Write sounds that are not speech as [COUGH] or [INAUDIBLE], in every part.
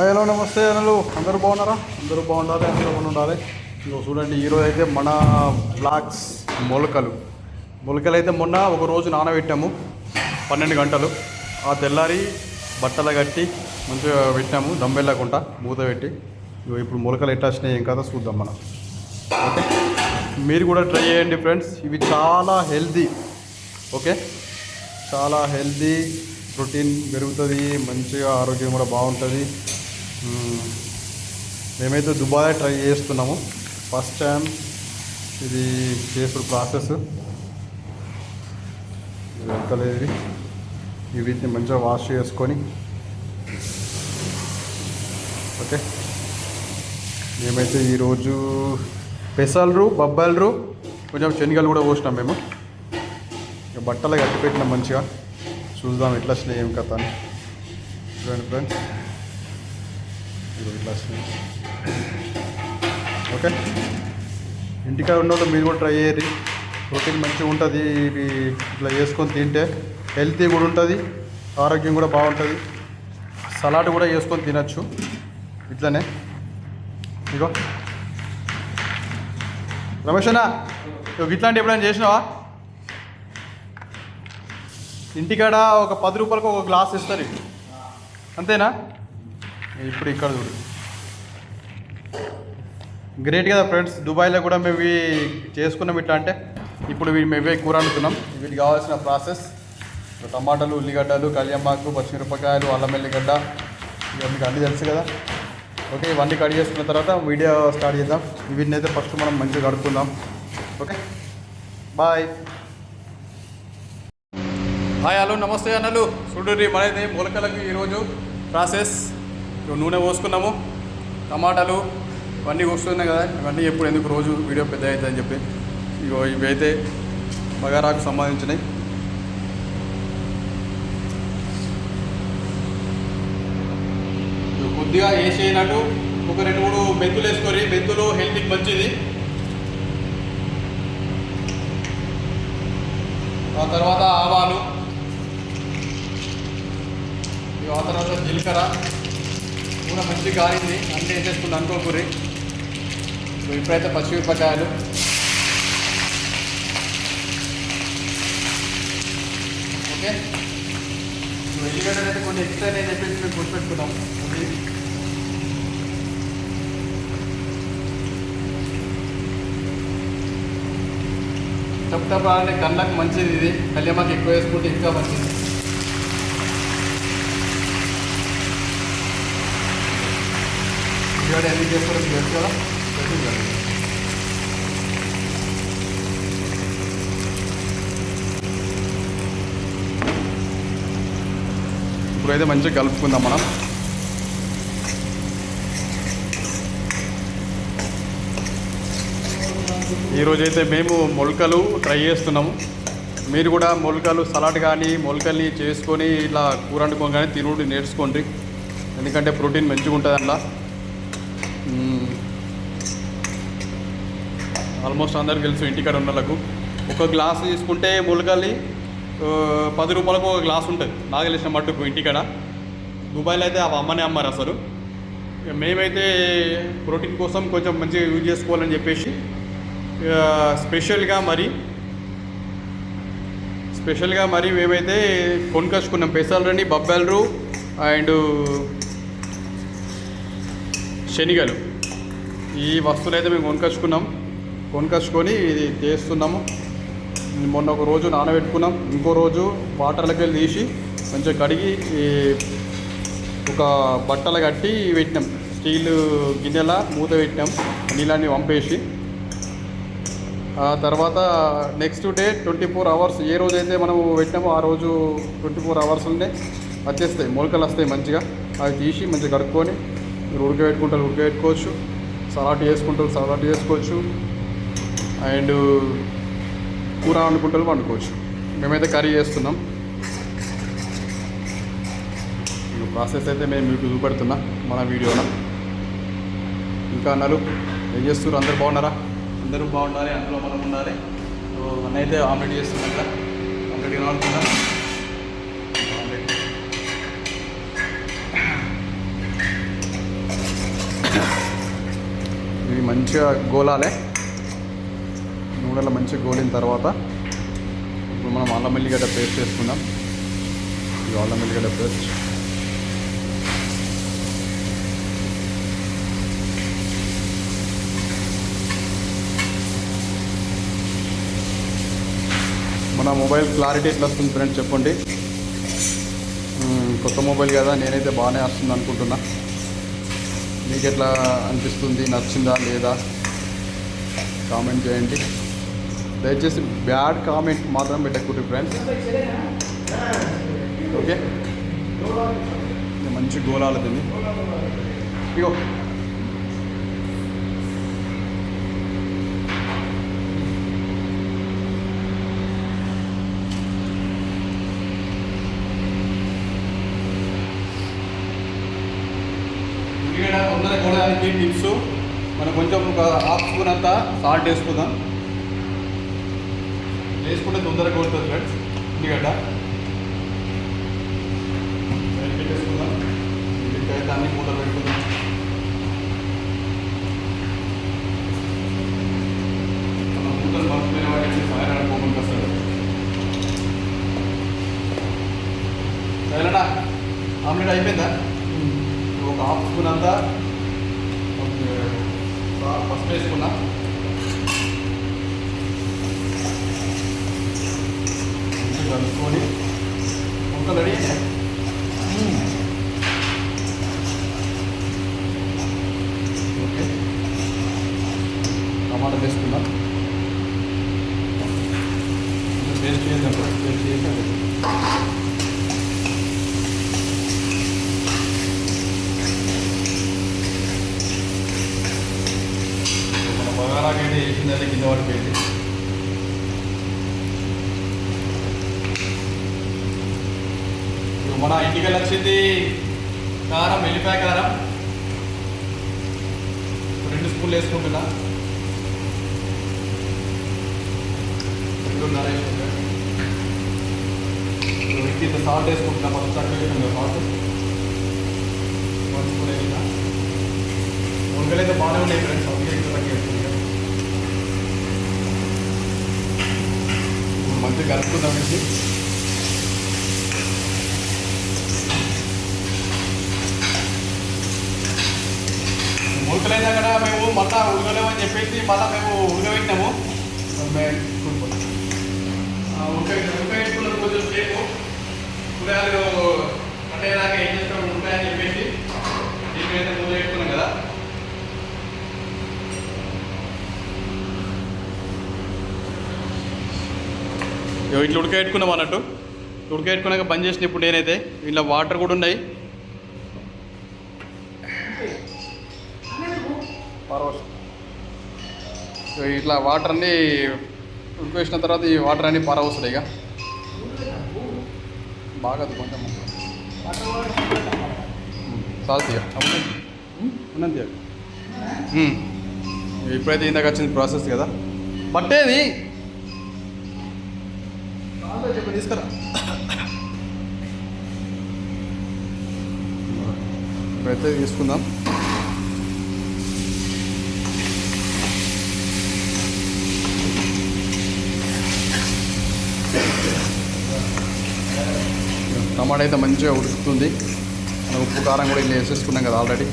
Hello నమస్తే అనలు. అందరూ బాగున్నారా? అందరూ బాగుండాలి అందరూ బాగుండాలి ఉండాలి? ఇగో చూడండి ఈరోజు అయితే మన బ్లాక్స్ మొలకలు. మొలకలు అయితే మొన్న ఒక రోజు నానబెట్టాము. పన్నెండు గంటలు. ఆ తెల్లారి బట్టలు కట్టి మంచిగా పెట్టాము దమ్మెళ్ళకుండా మూత పెట్టి. ఇగో ఇప్పుడు మొలకలు ఎట్లా వచ్చినాయి ఏం కదా చూద్దాం మనం. ఓకే? మీరు కూడా ట్రై చేయండి ఫ్రెండ్స్. ఇవి చాలా హెల్దీ ఓకే? చాలా హెల్దీ ప్రోటీన్ పెరుగుతుంది మంచిగా ఆరోగ్యం కూడా బాగుంటుంది. మేమైతే దుబాయ్ ట్రై చేస్తున్నాము. ఫస్ట్ టైం ఇది చేసుడు ప్రాసెస్ ఇది ఈ వీటిని మంచిగా వాష్ చేసుకొని. ఓకే. మేమైతే ఈరోజు పెసలు బొబ్బలు కొంచెం శనగలు కూడా పోసినాం మేము. ఇక బట్టలు కట్టి పెట్టినాం మంచిగా. చూద్దాం ఎట్లా వచ్చినాయి ఏం కథ అని. చూడండి ఫ్రెండ్స్ ఇదిగో ఇట్లా ఓకే. ఇంటికాడ ఉన్న వాళ్ళు మీరు కూడా ట్రై చేయరు ప్రోటీన్ మంచిగా ఉంటుంది ఇవి ఇట్లా చేసుకొని తింటే. హెల్తీ కూడా ఉంటుంది ఆరోగ్యం కూడా బాగుంటుంది. సలాడ్ కూడా చేసుకొని తినచ్చు. ఇట్లనే. ఇగో. రమేష్ అన్న ఇగో ఇట్లాంటి ఎప్పుడైనా చేసినావా? ఇంటికాడ ఒక పది రూపాయలకు ఒక గ్లాస్ ఇస్తారు. అంతేనా? ఇప్పుడు ఇక్కడ చూడు. గ్రేట్ కదా ఫ్రెండ్స్ దుబాయ్లో కూడా మేము చేసుకున్నాం ఇట్లా అంటే. ఇప్పుడు మేమే కూర వండుతున్నాం. వీటికి కావాల్సిన ప్రాసెస్. టమాటాలు ఉల్లిగడ్డలు కలియమ్మాకు పచ్చిమిరపకాయలు అల్లం ఎల్లిగడ్డ. ఇవన్నీ మీకు అన్నీ తెలుసు కదా. ఓకే ఇవన్నీ కట్ చేసుకున్న తర్వాత వీడియో స్టార్ట్ చేద్దాం. వీటిని అయితే ఫస్ట్ మనం మంచిగా కడుక్కుందాం. ఓకే? బాయ్ హాయ్ హలో నమస్తే అన్నలు రీ మనైతే మొలకలకు ఈరోజు ప్రాసెస్. నూనె పోసుకున్నాము టమాటాలు ఇవన్నీ వస్తున్నాయి కదా ఇవన్నీ ఎప్పుడు ఎందుకు రోజు వీడియో పెద్ద అవుతుందని చెప్పి. ఇగో ఇవి అయితే బగారాకు సంబంధించినవి కొద్దిగా వేసేయనట్టు ఒక రెండు మూడు మెంతులు వేసుకొని మెంతులు హెల్త్కి మంచిది. ఆ తర్వాత ఆవాలు. ఆ తర్వాత జీలకర్ర. కూడా మంచిగా కాలింది ఏం వేసేసుకుంది అనుకోకూరి. ఇప్పుడైతే పచ్చిమిరపకాయలు ఓకే? ఎల్లిగడ్డలు అయితే కొన్ని ఎక్స్ట్రా నేను చెప్పేసి మేము గుర్తుపెట్టుకున్నాం ఓకే? టప్ టప్ అంటే కళ్ళకు మంచిది ఇది. కళ్యామాకి ఎక్కువ వేసుకుంటే ఇంకా మంచిది. ఇవాళ ఎందుకు చేస్తారో తెలుసు కదా తెలుసు ఇప్పుడైతే మంచిగా కలుపుకుందాం మనం. ఈరోజైతే మేము మొలకలు ట్రై చేస్తున్నాము. మీరు కూడా మొలకలు సలాడ్ కానీ మొలకల్ని చేసుకొని ఇలా కూర వండుకొని కానీ తినుడు నేర్చుకోండి. ఎందుకంటే ప్రోటీన్ మంచిగా ఉంటుంది అందులో ఆల్మోస్ట్ అందరికి తెలుసు ఇంటికాడ ఉన్న వాళ్ళకు ఒక గ్లాస్ తీసుకుంటే మొలకల్ని పది రూపాయలకు ఒక గ్లాస్ ఉంటుంది. నాకు తెలిసిన మట్టుకు ఇంటికాడ. దుబాయ్లో అయితే అవి అమ్మనే అమ్మారు అసలు. ఇక మేమైతే ప్రోటీన్ కోసం కొంచెం మంచిగా యూజ్ చేసుకోవాలని చెప్పేసి ఇక స్పెషల్గా మరి స్పెషల్గా మరి మేమైతే కొనుకొచ్చుకున్నాం. పెసలు బొబ్బెలరు అండ్ శనిగలు. ఈ వస్తువులు అయితే మేము కొనుకొచ్చుకున్నాం. కొనుకొచ్చుకొని ఇది చేస్తున్నాము. మొన్న ఒక రోజు నానబెట్టుకున్నాం. ఇంకో రోజు వాటర్లోకి వెళ్ళి తీసి మంచిగా కడిగి ఈ ఒక బట్టలు కట్టి పెట్టినాం. స్టీల్ గిన్నెల మూత పెట్టినాం. నీళ్ళని పంపేసి ఆ తర్వాత next day twenty four hours ఏ రోజు అయితే మనం పెట్టినామో ఆ రోజు ట్వంటీ ఫోర్ అవర్స్లోనే వచ్చేస్తాయి. మొలకలు వస్తాయి మంచిగా. అవి తీసి మంచిగా కడుక్కొని మీరు ఉడకబెట్టుకుంటారు ఉడకబెట్టుకోవచ్చు సలాడ్ చేసుకుంటారు సలాడ్ చేసుకోవచ్చు. అండ్ కూర వండుకుంటారు వండుకోవచ్చు. మేమైతే కర్రీ చేస్తున్నాం. ప్రాసెస్ అయితే మేము మీకు చూపెడుతున్నా మన వీడియోలో. ఇంకా అన్నారు ఏం చేస్తున్నారు? అందరు బాగున్నారా? అందరూ బాగుండాలి అందులో మనం ఉండాలి. సో అన్నైతే అయితే ఆమ్లెట్ చేస్తున్నాం కదా ఆమ్లెట్ కనబడుతుందా ఆమ్లెట్ మంచిగా గోలాలే. నూనెలో మంచిగా గోలిన తర్వాత ఇప్పుడు మనం అల్లం ఎల్లిగడ్డ పేస్ట్ చేసుకుందాం. ఇది అల్లం ఎల్లిగడ్డ పేస్ట్. మన మొబైల్ క్లారిటీ ఎట్లా వస్తుంది ఫ్రెండ్స్ చెప్పండి? కొత్త మొబైల్ కదా నేనైతే బాగానే వస్తుంది అనుకుంటున్నా. మీకు ఎట్లా అనిపిస్తుంది? నచ్చిందా? లేదా? కామెంట్ చేయండి. దయచేసి బ్యాడ్ కామెంట్ మాత్రం పెట్టకూడదు ఫ్రెండ్స్. ఓకే? మంచి గోళాలు తిని. ఇగో ఉల్లిగడ్డ కూడడానికి టిప్స్ మనం కొంచెం ఒక హాఫ్ స్పూన్ అంతా సాల్ట్ వేసుకుందాం. వేసుకుంటే తొందరగా కొడుతుంది ఫ్రెండ్స్ ఉల్లిగడ్డ సైడ్ పెట్టేసుకుందాం. ఉల్లిగడ్డ అన్ని మూటలు పెట్టుకుందాం. మనం మూటలు మర్చిపోయిన వాటికి ఫైర్ ఆడుకోకుండా వస్తాడు సరేనా? ఆమ్లెట్ అయిపోయిందా ఒక హాఫ్ స్పూన్ అంతా ఫస్ట్ వేసుకున్నా మంచిగా కలుపుకొని ముక్కలు రెడీ ఓకే. టమాటా వేసుకుందాం. పేస్ట్ చేద్దాం. పేస్ట్ చేసి అది మన బగారాకైతే వేసిందని కింద పడిపోయింది ఇప్పుడు మన ఇంటికి వచ్చింది? కారం వెల్లిపాయ కారం. రెండు స్పూన్లు వేసుకుంటున్నా. రెండున్నర వేసుకుంటా ఇంత సాల్ట్ వేసుకుంటున్నా ఫస్ట్ తక్కువ వేసుకుంటా సాల్ట్ వన్ స్పూన్ వేసినా వంకలైతే బాగానే ఉన్నాయి ఫ్రెండ్స్ అందుకే ఇంకా తక్కువ వేసుకుంటా మంచిగా కలుపుకుందాం ఇది ఉడకలేదు కదా మేము మళ్ళా ఉడకలేమని చెప్పేసి మళ్ళీ మేము ఉడకబెట్టినాము ఉడకబెట్టుకున్న కొంచెం సేపు కూరగాయలు అంటే దాకా ఏం చేస్తాం ఉడకాయని చెప్పేసి దీనికైతే పెట్టుకున్నాం కదా. ఇగో ఇట్లా ఉడకబెట్టుకున్నాం అన్నట్టు. ఉడకబెట్టుకున్నాక బంద్ చేసిన ఇప్పుడు నేనైతే. ఇలా వాటర్ కూడా ఉన్నాయి. పరవశం సో ఇట్లా వాటర్ అన్ని ఉడికేసిన తర్వాత ఈ వాటర్ అన్ని పారవస్తాయి ఇక. బాగా అది కొంచెం ఉన్నది. ఉమ్. ఇప్పుడైతే ఇందాక వచ్చింది ప్రాసెస్ కదా. బట్టేది చెప్పి తీసుకురా. ఇప్పుడైతే తీసుకుందాం. టమాటా అయితే మంచిగా ఉడుకుతుంది. మనం ఉప్పు కారం కూడా ఇల్లు వేసేసుకున్నాం కదా ఆల్రెడీ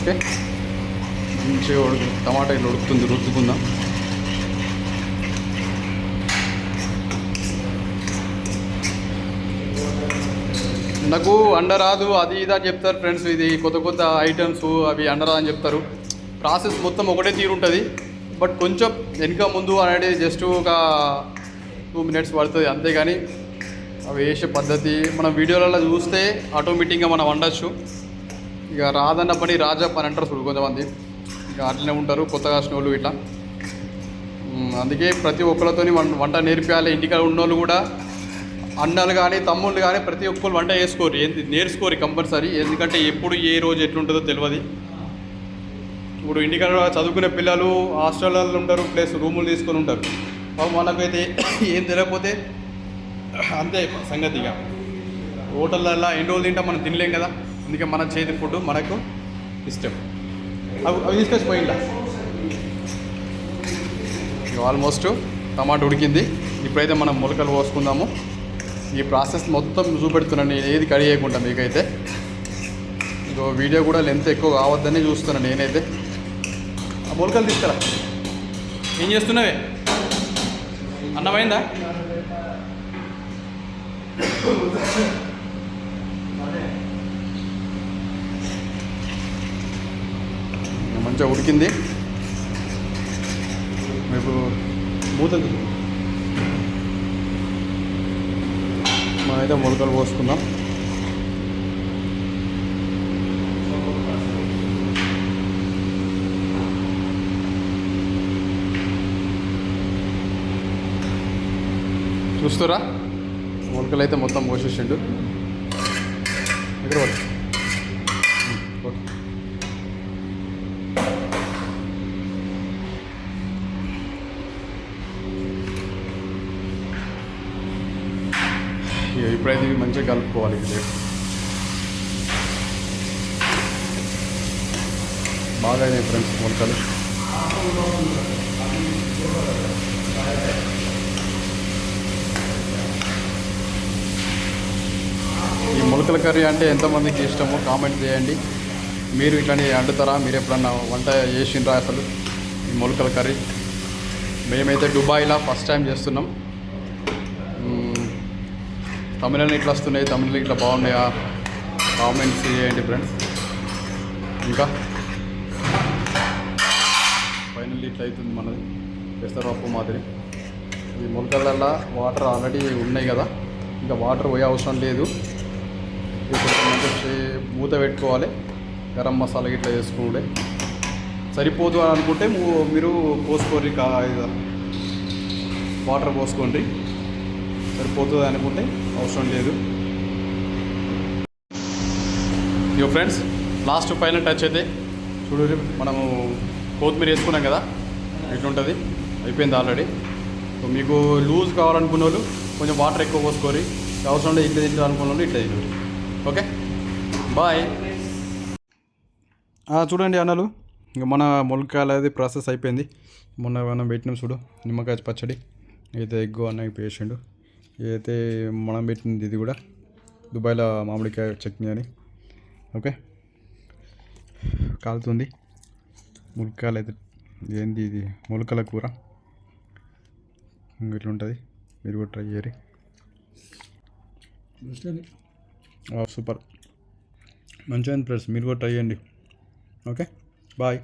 ఓకే. మంచిగా ఉడుకు టమాటా ఇల్లు ఉడుకుతుంది రుద్దుకుందాం. నాకు అండ రాదు అది ఇది అని చెప్తారు ఫ్రెండ్స్. ఇది కొత్త కొత్త ఐటమ్స్ అవి అండ అని చెప్తారు. ప్రాసెస్ మొత్తం ఒకటే తీరు ఉంటుంది. బట్ కొంచెం వెనుక ముందు అనేది జస్ట్ ఒక టూ మినిట్స్ పడుతుంది. అంతేగాని అవి వేసే పద్ధతి మనం వీడియోలలో చూస్తే ఆటోమేటిక్గా మనం వండొచ్చు. ఇక రాదన్న పని రాజా పని అంటారు చూడు కొంతమంది. ఇక అట్లనే ఉంటారు కొత్తగా వచ్చిన వాళ్ళు ఇట్లా. అందుకే ప్రతి ఒక్కరితోని వంట నేర్పించాలి ఇంటికాడ ఉన్నోళ్ళు కూడా అన్నలు కానీ తమ్ముళ్ళు కానీ ప్రతి ఒక్కరు వంట చేసుకోరు. ఏంది? నేర్చుకోరు కంపల్సరీ. ఎందుకంటే ఎప్పుడు ఏ రోజు ఎట్లుంటుందో తెలియదు ఇప్పుడు ఇంటికాడ చదువుకునే పిల్లలు హాస్టల్లో ఉంటారు ప్లస్ రూములు తీసుకొని ఉంటారు మనకైతే [COUGHS] ఏం తెలియకపోతే [COUGHS] అంతే సంగతిగా హోటళ్ళల్లో ఎన్ని రోజులు తింటాం మనం తినలేం కదా. అందుకే మన చేతి ఫుడ్ మనకు ఇష్టం. అవి అవి తీసుకొచ్చి పోయిందా ఆల్మోస్ట్ టమాటా ఉడికింది. ఇప్పుడైతే మనం మొలకలు పోసుకుందాము ఈ ప్రాసెస్ మొత్తం చూపెడుతున్నాను నేను ఏది కడి చేయకుండా మీకైతే. ఇంకో వీడియో కూడా లెంత్ ఎక్కువ కావద్దని చూస్తున్నాను నేనైతే. ఆ మొలకలు తీసుకురా. ఏం చేస్తున్నావే? అన్నమైందా మంచిగా ఉడికింది. మీకు మూతలు మనమైతే మొలకలు పోసుకుందాం. చూస్తురా? మొలకలు అయితే మొత్తం పోసేసిండు. ఇక్కడ పడు. ఉమ్, ఓకే ఇక ఇప్పుడైతే ఇవి మంచిగా కలుపుకోవాలి ఇది బాగా అయినాయి ఫ్రెండ్స్ మొలకలు. ఈ మొలకల కర్రీ అంటే ఎంతమందికి ఇష్టమో కామెంట్ చేయండి. మీరు ఇట్లనే వండుతారా? మీరు ఎప్పుడన్నా వంట చేసిండ్రా అసలు ఈ మొలకల కర్రీ? మేమైతే దుబాయ్లో ఫస్ట్ టైం చేస్తున్నాం. తమిళలో ఇట్లా వస్తున్నాయి తమిళ ఇట్లా బాగున్నాయా? కామెంట్స్ చేయండి ఫ్రెండ్స్ ఇంకా? ఫైనల్లీ ఇట్లా అవుతుంది మనది. పెసరపప్పు మాదిరి. ఈ మొలకలల్లో వాటర్ ఆల్రెడీ ఉన్నాయి కదా. ఇంకా వాటర్ పోయే అవసరం లేదు. ఇప్పుడు మూత పెట్టుకోవాలి. గరం మసాలా ఇట్లా వేసుకోవాలి సరిపోదు అని అనుకుంటే మీరు పోసుకోండి కా వాటర్ పోసుకోండి. సరిపోతుంది అనుకుంటే అవసరం లేదు. ఇగో ఫ్రెండ్స్ లాస్ట్ ఫైనల్ టచ్ అయితే చూడు మనము కొత్తిమీర వేసుకున్నాం కదా ఇట్లుంటుంది. అయిపోయింది ఆల్రెడీ సో మీకు లూజ్ కావాలనుకున్న వాళ్ళు కొంచెం వాటర్ ఎక్కువ పోసుకోరి అవసరం ఉంటే ఇట్లా తింటారు అనుకున్న వాళ్ళు ఇట్లా తింటారు. ఓకే బాయ్ చూడండి అన్నలు ఇంకా మన మొలకాయలు అది ప్రాసెస్ అయిపోయింది. మొన్న మనం పెట్టినాం చూడు నిమ్మకాయ పచ్చడి అయితే ఎగ్గు అన్న పేషెంట్. ఇదైతే మనం పెట్టింది ఇది కూడా దుబాయ్లో మామిడికాయ చట్నీ అని. ఓకే? కాలుతుంది. ములక్కాయలు అయితే ఏంది ఇది? మొలకల కూర. ఇంక ఇట్లా ఉంటుంది మీరు కూడా ట్రై చేయరు సూపర్. మంచిగా ఫ్రెండ్స్ మీరు కూడా ట్రై చేయండి. ఓకే? బాయ్.